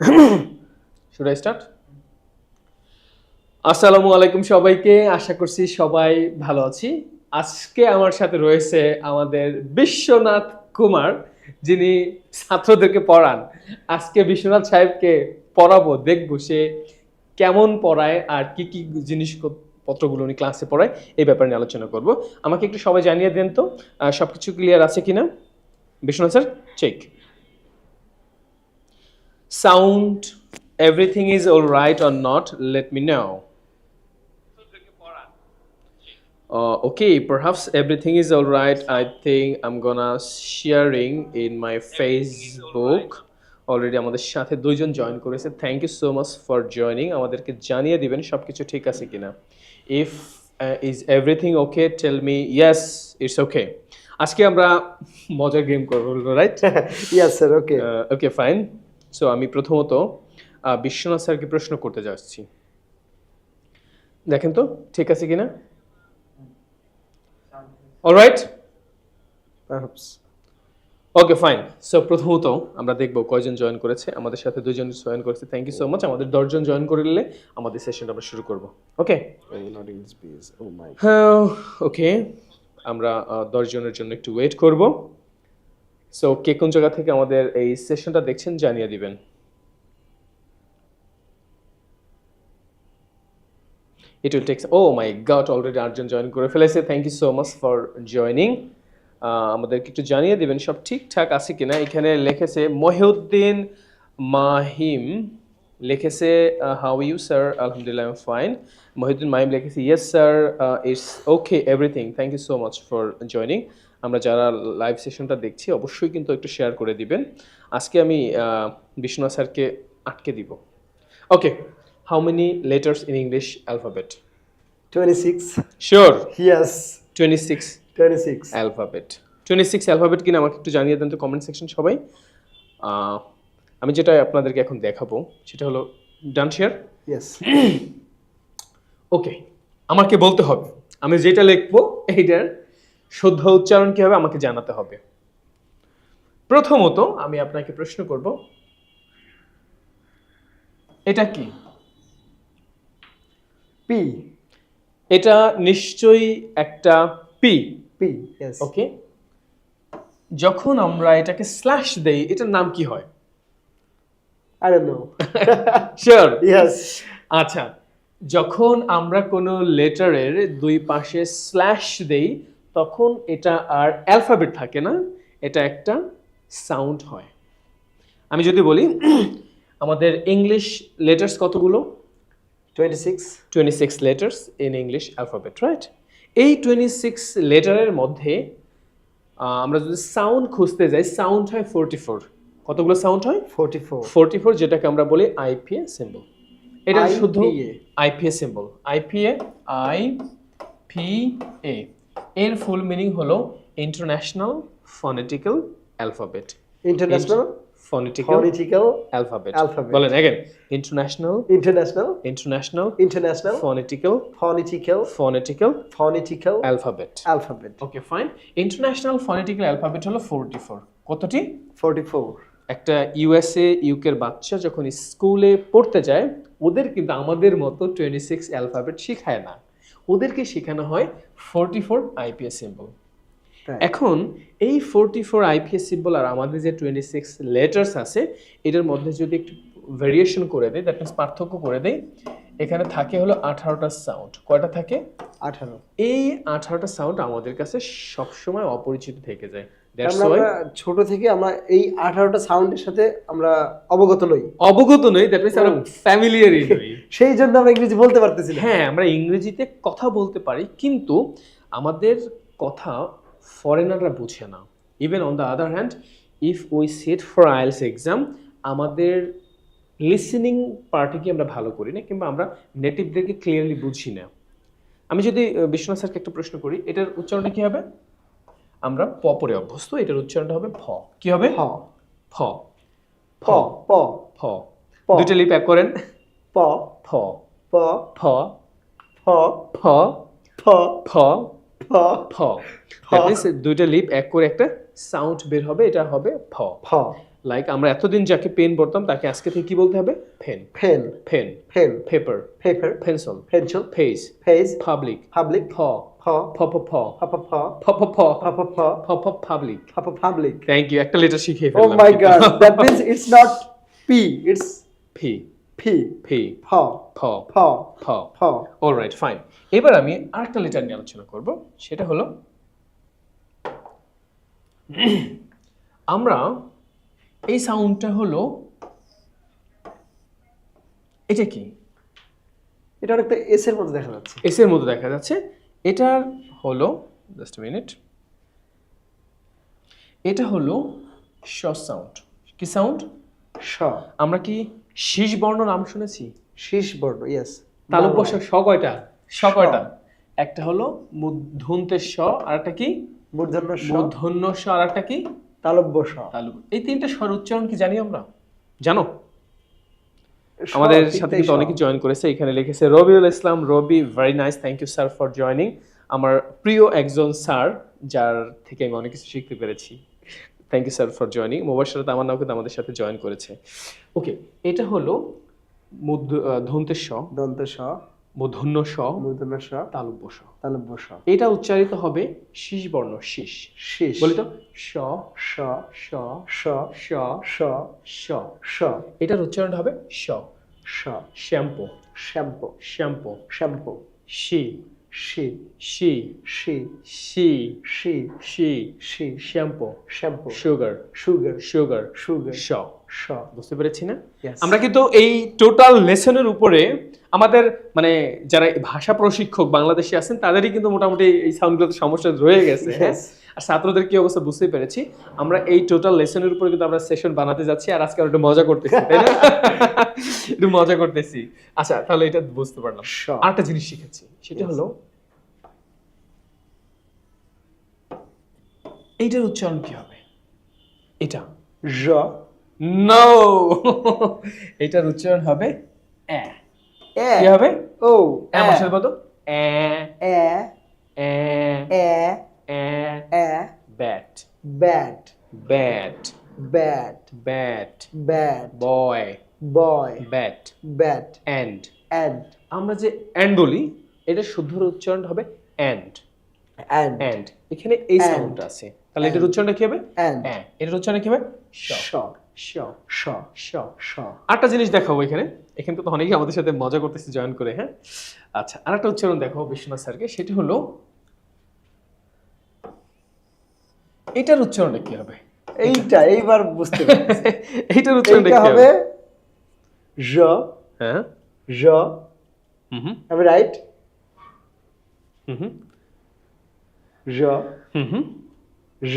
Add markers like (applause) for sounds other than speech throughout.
Should I start আসসালামু আলাইকুম সবাইকে। আশা করছি সবাই ভালো আছি। আজকে আমার সাথে রয়েছে আমাদের বিশ্বনাথ কুমার, যিনি ছাত্রদেরকে পড়ান। আজকে বিশ্বনাথ সাহেবকে পড়াবো, দেখব সে কেমন পড়ায় আর কি কি জিনিস পত্রগুলো উনি ক্লাসে পড়ায়, এই ব্যাপারে নিয়ে আলোচনা করব। আমাকে একটু সবাই জানিয়ে দেন তো সবকিছু ক্লিয়ার আছে কিনা? Biswanath sir check sound everything is all right or not let me know. Uh, okay perhaps everything is all right. I think i'm gonna sharing in my facebook. Already আমাদের সাথে দুইজন জয়েন করেছে। Thank you so much for joining আমাদেরকে জানিয়ে দিবেন সব কিছু ঠিক আছে কিনা। If is everything okay tell me yes it's okay আজকে আমরা মজার গেম করব right yes sir okay okay fine so আমি প্রথমত বিশ্বনাথ স্যারকে প্রশ্ন করতে যাচ্ছি। দেখেন তো ঠিক আছে কিনা? অলরাইট ওকে ফাইন সো প্রথমত আমরা দেখব কয়জন জয়েন করেছে আমাদের সাথে দুজন জয়েন করেছে। থ্যাংক ইউ সো মাচ আমাদের দশজন জয়েন করে নিলে আমাদের সেশনটা আমরা শুরু করব। ওকে ওকে আমরা দশজনের জন্য একটু ওয়েট করব। সো কে কোন জায়গা থেকে আমাদের এই সেশনটা দেখছেন জানিয়ে দিবেন। It will takes oh my god already আটজন জয়েন করে ফেলেছে thank you so much for joining আমাদেরকে একটু জানিয়ে দিবেন, সব ঠিকঠাক আছে কিনা? এখানে লিখেছে, মহিউদ্দিন মাহিম। লিখেছে হাউ ইউ স্যার আলহামদুলিল্লাহ I am fine Mohiuddin Mahim লিখেছে yes sir it's okay everything thank you so much for joining আমরা যারা লাইভ সেশনটা দেখছি অবশ্যই কিন্তু একটু শেয়ার করে দিবেন। আজকে আমি বিশ্বনাথ স্যারকে আটকে দিব। Okay how many letters in English alphabet 26 sure yes twenty six 26 alphabet twenty six alphabet কিনা আমাকে একটু জানিয়ে দেন তো কমেন্ট সেকশন সবাই। আমি যেটা আপনাদেরকে এখন দেখাবো সেটা হলো ডান শেয়ার ইয়েস ওকে আমাকে বলতে হবে। আমি যেটা লিখব এইটার শুদ্ধ উচ্চারণ কি হবে আমাকে জানাতে হবে? প্রথমত আমি আপনাকে প্রশ্ন করব এটা কি? পি। এটা নিশ্চয়ই একটা পি। পি ওকে যখন আমরা এটাকে স্ল্যাশ দেই এটার নাম কি হয়? I don't know sure yes আচ্ছা যখন আমরা কোনো লেটারের দুই পাশে স্ল্যাশ দেই তখন এটা আর অ্যালফাবেট থাকে না এটা একটা সাউন্ড হয়। আমি যদি বলি (clears throat) আমাদের ইংলিশ লেটার্স কতগুলো? 26 twenty six letters in English alphabet right এই টোয়েন্টি সিক্স লেটারের মধ্যে আমরা যদি সাউন্ড খুঁজতে যাই সাউন্ড হয় ফোরটি ফোর কতগুলো সাউন্ড হয়? 44 ফোরটি ফোর যেটাকে আমরা বলি আইপিএ সিম্বল এটা শুধু IPA symbol IPA I P A এর ফুল মিনিং হলো international phonetical alphabet international phonetical alphabet বলেন again international international international international phonetical phonetical phonetical phonetical alphabet alphabet okay fine international phonetical alphabet হলো forty four কতটি? 44 একটা USA ইউকের বাচ্চা যখন স্কুলে পড়তে যায় ওদের কিন্তু আমাদের মতো টোয়েন্টি সিক্স অ্যালফাবেট শেখায় না। ওদেরকে শেখানো হয় ফোরটি ফোর আইপিএস সিম্বল এখন এই ফোরটি ফোর আইপিএস সিম্বল আর আমাদের যে টোয়েন্টি সিক্স লেটার্স আছে এটার মধ্যে যদি একটু ভেরিয়েশন করে দেয় দ্যাট মিনস পার্থক্য করে দেয় এখানে থাকে হলো আঠারোটা সাউন্ড কয়টা থাকে? 18 এই আঠারোটা সাউন্ড আমাদের কাছে সবসময় অপরিচিত থেকে যায়। ছোট থেকে আমরা এই 18টা সাউন্ডের সাথে আমরা অবগত নই। অবগত নই দ্যাট মিনস আমরা ফ্যামিলিয়ারই নই। (laughs) সেই জন্য আমরা ইংরেজি বলতে পারতেছি হ্যাঁ আমরা ইংরেজিতে কথা বলতে পারি কিন্তু আমাদের কথা ফরেনাররা বুঝে না। Even on the other hand if we set for IELTS exam আমাদের লিসেনিং পার্টে আমরা ভালো করি না কিংবা আমরা নেটিভদেরকে ক্লিয়ারলি বুঝি না। আমি যদি বিশ্বনাথ স্যারকে একটা প্রশ্ন করি এটার উচ্চারণটা কি হবে? আমরা প পরে অভ্যস্ত এটার উচ্চারণটা হবে ফ কি হবে হ ফ প প ফ। দুইটা লিপ এক করেন প ফ প ফ ফ ফ ফ ফ ফ ফ দুইটা লিপ এক করে একটা সাউন্ড বের হবে এটা হবে ফ ফ লাইক আমরা এতদিন যাকে পেন পড়তাম তাকে আজকে থেকে কি বলতে হবে pen pen pen pen paper paper pencil pencil page page public public প thank you একটা লেটার শিখে ফেললাম oh my god that means it's not p it's p p p এবার আমি আরেকটা লেটার নিয়ে আলোচনা করব সেটা হলো আমরা এই সাউন্ডটা হলো এটা কি এটা অনেকটা এস এর মতো দেখা যাচ্ছে এস এর মতো দেখা যাচ্ছে এটার হলো জাস্ট মিনিট এটা হলো শ সাউন্ড কি সাউন্ড স। আমরা কি শীষ বর্ণ নাম শুনেছি? শীষ বর্ণ ইয়েস তালুক বসা শ কয়টা? শ কয়টা? একটা হলো মধ্যন্তের শ আর একটা কি? মূর্ধন্য স। মূর্ধন্য স আর একটা কি? তালব্য স। তালুক এই তিনটা স্বর উচ্চারণ কি জানি আমরা? জানো? স, আমাদের সাথে কিন্তু অনেকে জয়েন করেছে। এখানে লিখেছে Rabiul Islam Rabi very nice thank you sir for joining আমার প্রিয় একজন স্যার যার থেকে আমি অনেক কিছু শিখতে পেরেছি। Thank you sir for joining Mobashrat আমার নাও কিন্তু আমাদের সাথে জয়েন করেছে। ওকে এটা হলো স স স স তালব্য তালব্য এটা উচ্চারিত হবে শীষ বর্ণ শীষ। শীষ। বলি তো? স স স স স এটার উচ্চারণ হবে স স shampoo shampoo shampoo shampoo she. She. She. She. She. She. She. She shampoo shampoo sugar sugar sugar sugar শ শ বুঝতে পেরেছি না? আমরা কিন্তু এই টোটাল লেসনের উপরে আমাদের মানে যারা ভাষা প্রশিক্ষক বাংলাদেশে আছেন তাদেরই কিন্তু মোটামুটি এই সাউন্ডগুলোতে সমস্যা রয়ে গেছে হ্যাঁ? আর ছাত্রদের কি অবস্থা বুঝতে পেরেছি? আমরা এই টোটাল লেসনের উপরে কিন্তু আমরা সেশন বানাতে যাচ্ছি আর আজকে একটু মজা করতেছি তাই না? (laughs) একটু মজা করতেছি। আচ্ছা তাহলে এটা বুঝতে পারলাম। আরেকটা জিনিস শিখেছি সেটা হলো এইটার উচ্চারণ কি হবে? এটা। জ নো (laughs) এটার উচ্চারণ হবে এ। কি হবে? ও আমার সাথে বলতো এ এ এ এ এ এ bat. Bat. Bat. Bat. Bat. Bat. Boy. Boy. Bat. Bat. End. And আমরা যে এন্ড বলি এটা শুদ্ধ উচ্চারণ হবে এন্ড। And end. এখানে এই And. সাউন্ড আছে। তাহলে এটার উচ্চারণটা কি হবে? অ্যান্ড এটার উচ্চারণ কি হবে? শ স শ স স আরেকটা জিনিস দেখাবো এখানে। এখানে তো অনেকেই আমাদের সাথে মজা করতেছে জয়েন করে হ্যাঁ? আচ্ছা আরেকটা উচ্চারণ দেখাবো বিশ্বনাথ স্যারকে। সেটি হলো এটার উচ্চারণটা কি হবে? এইটা এইবার বুঝতে (laughs) এইটার উচ্চারণটা এইটা কি হবে? জ হ্যাঁ। জ হুম হুম। আমি রাইট হুম হুম। জ হুম হুম। জ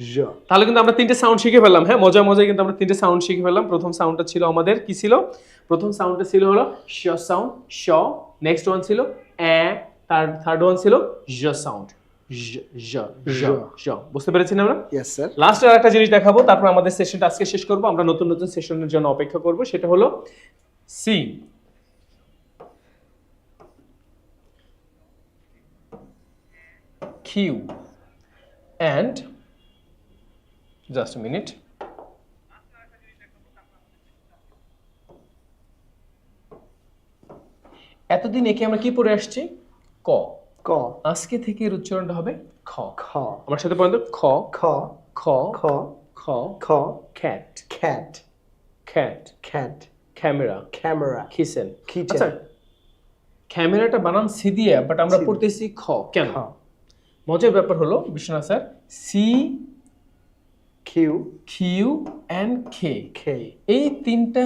জ তাহলে কিন্তু আমরা তিনটে সাউন্ড শিখে ফেললাম হ্যাঁ? মজা মজায় কিন্তু আমরা তিনটে সাউন্ড শিখে ফেললাম। প্রথম সাউন্ডটা ছিল আমাদের কি ছিল? প্রথম সাউন্ডটা ছিল হলো শ সাউন্ড শ নেক্সট ওয়ান ছিল এ তার থার্ড ওয়ান ছিল জ সাউন্ড বুঝতে পেরেছি না আমরা লাস্টে একটা জিনিস দেখাবো তারপর আমাদের সেশনটা আজকে শেষ করব। আমরা নতুন নতুন সেশনের জন্য অপেক্ষা করব সেটা হলো C Q and just minute এতদিন একে আমরা কি পড়ে আসছি? ক। ক। আজকে থেকে এর উচ্চারণটা হবে খ। খ। আমার সাথে পর্যন্ত খ। খ। খ। খ। খ। খ। cat cat cat cat camera camera kitchen Kitchen. আচ্ছা ক্যামেরাটা বানান সি দিয়ে বাট আমরা। পড়তেছি খ। কেন? মজার ব্যাপার হলো Biswanath sir C Q and খে খে এই তিনটা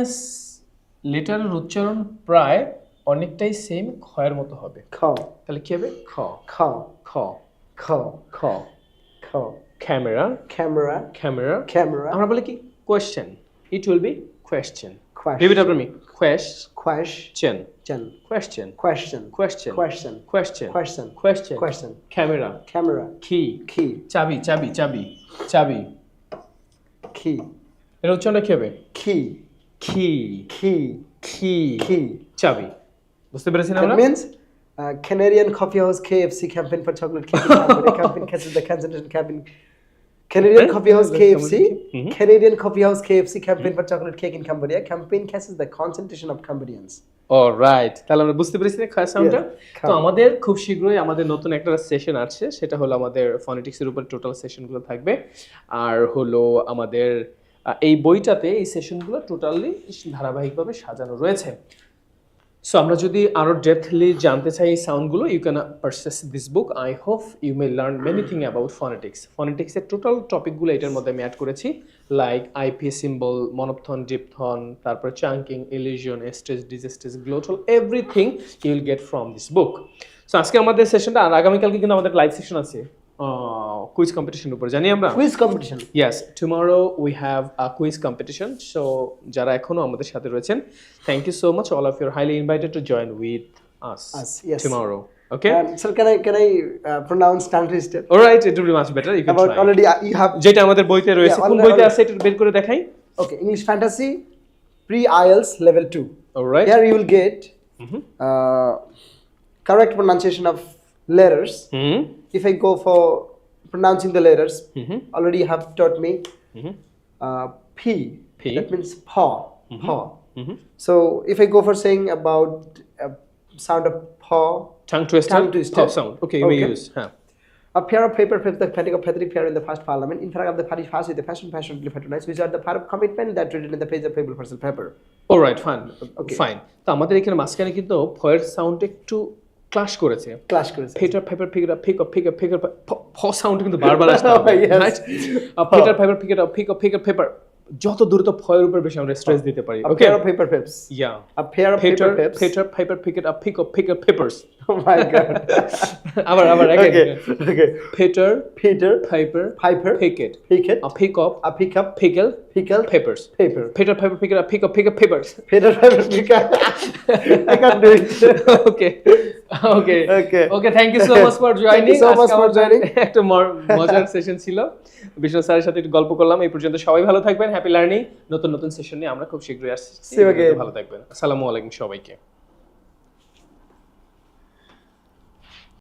লেটারের উচ্চারণ প্রায় অনেকটাই সেম খয়ের মতো হবে খ তাহলে কি হবে খ খ খ খ খ খ ক্যামেরা ক্যামেরা ক্যামেরা ক্যামেরা আমরা বলে কি question it will be question repeat question question chain question question question question question question question camera camera কি কি চাবি চাবি চাবি চাবি Key. এর উচ্চারণটা কি হবে Key. কি Key. কি Key. চাবি বুঝতে পেরেছি আমরা uh, Canadian Coffee House KFC campaign for chocolate cake campaign catches the concentration campaign. Canadian Eh? Coffee House KFC. Mhm. Canadian Coffee House KFC campaign for chocolate cake in Cambodia. Campaign catches the concentration of Cambodians. Alright তাহলে আমরা বুঝতে পেরেছি না খায় সাউন্ডটা তো আমাদের খুব শীঘ্রই আমাদের নতুন একটা সেশন আছে। সেটা হলো আমাদের ফনেটিক্সের উপর টোটাল সেশনগুলো থাকবে। আর হলো আমাদের এই বইটাতে এই সেশনগুলো টোটালি ধারাবাহিকভাবে সাজানো রয়েছে। সো আমরা যদি আরও ডেপথলি জানতে চাই এই সাউন্ডগুলো you can purchase this book I hope you may learn many thing about phonetics ফনেটিক্সের total টপিকগুলো এটার মধ্যে আমি অ্যাড করেছি like IP symbol monophthong diphthong তারপরে চাঙ্কিং ইলিশন এস্টেজ ডিজেস্টেজ glottal everything you will get from this book so আজকে আমাদের সেশনটা আর আগামীকালকে কিন্তু আমাদের লাইভ সেশন আছে। কুইজ কম্পিটিশন উপর। জানি আমরা? Quiz competition yes tomorrow we a quiz competition so যারা এখনও আমাদের সাথে রয়েছেন thank you so much of your highly invited to join with us tomorrow okay sir can I can I pronounce tongue twisted alright it যেটা আমাদের বইতে রয়েছে বইতে আছে এটা বের করে দেখাই। Okay English fantasy pre IELTS level 2 alright here you will get correct pronunciation of letters hmm If I go for pronouncing the letters, hmm already you have taught me hmm uh, P. P. That means paw. Paw. Hmm So if I go for saying about uh, sound of paw, Tongue twister. Tongue twister. Top sound. Okay, you may Okay. use. হ্যাঁ a pair of paper clips the pathetic of pathetic pair in the first parliament, in front of the party fast with the fashion passionately patronized, which are the part of commitment that written in the page of paper personal paper. All right, fine. Okay. Fine. তো আমাদের এখানে মাঝখানে কিন্তু ফয়ের sound একটু clash করেছে Clash করেছে। Up, pick up, pick up, pick up. প সাউন্ড কিন্তু বারবার আসছে Oh, yes. Right Peter Piper pick it up, যত দ্রুত ফয়ের উপর বেশি আমরা স্ট্রেস দিতে পারি okay R pepper peps yeah a pair of pepper peps Peter pepper picked a pick of picker peppers my god আবার আবার okay okay Peter Peter Piper Piper picked picked a pick of a pick up pickle pickle peppers pepper Peter pepper picked a pick of picker peppers Peter pepper pick I can do it okay okay okay okay thank you so much for joining so much for joining একটা মজার session ছিল। বিষ্ণু স্যারের সাথে একটু গল্প করলাম এই পর্যন্ত সবাই ভালো থাকবেন। হ্যাপি লার্নিং নতুন নতুন সেশন নিয়ে আমরা খুব শীঘ্রই আসছি। ভালো থাকবেন। আসসালামু আলাইকুম সবাইকে।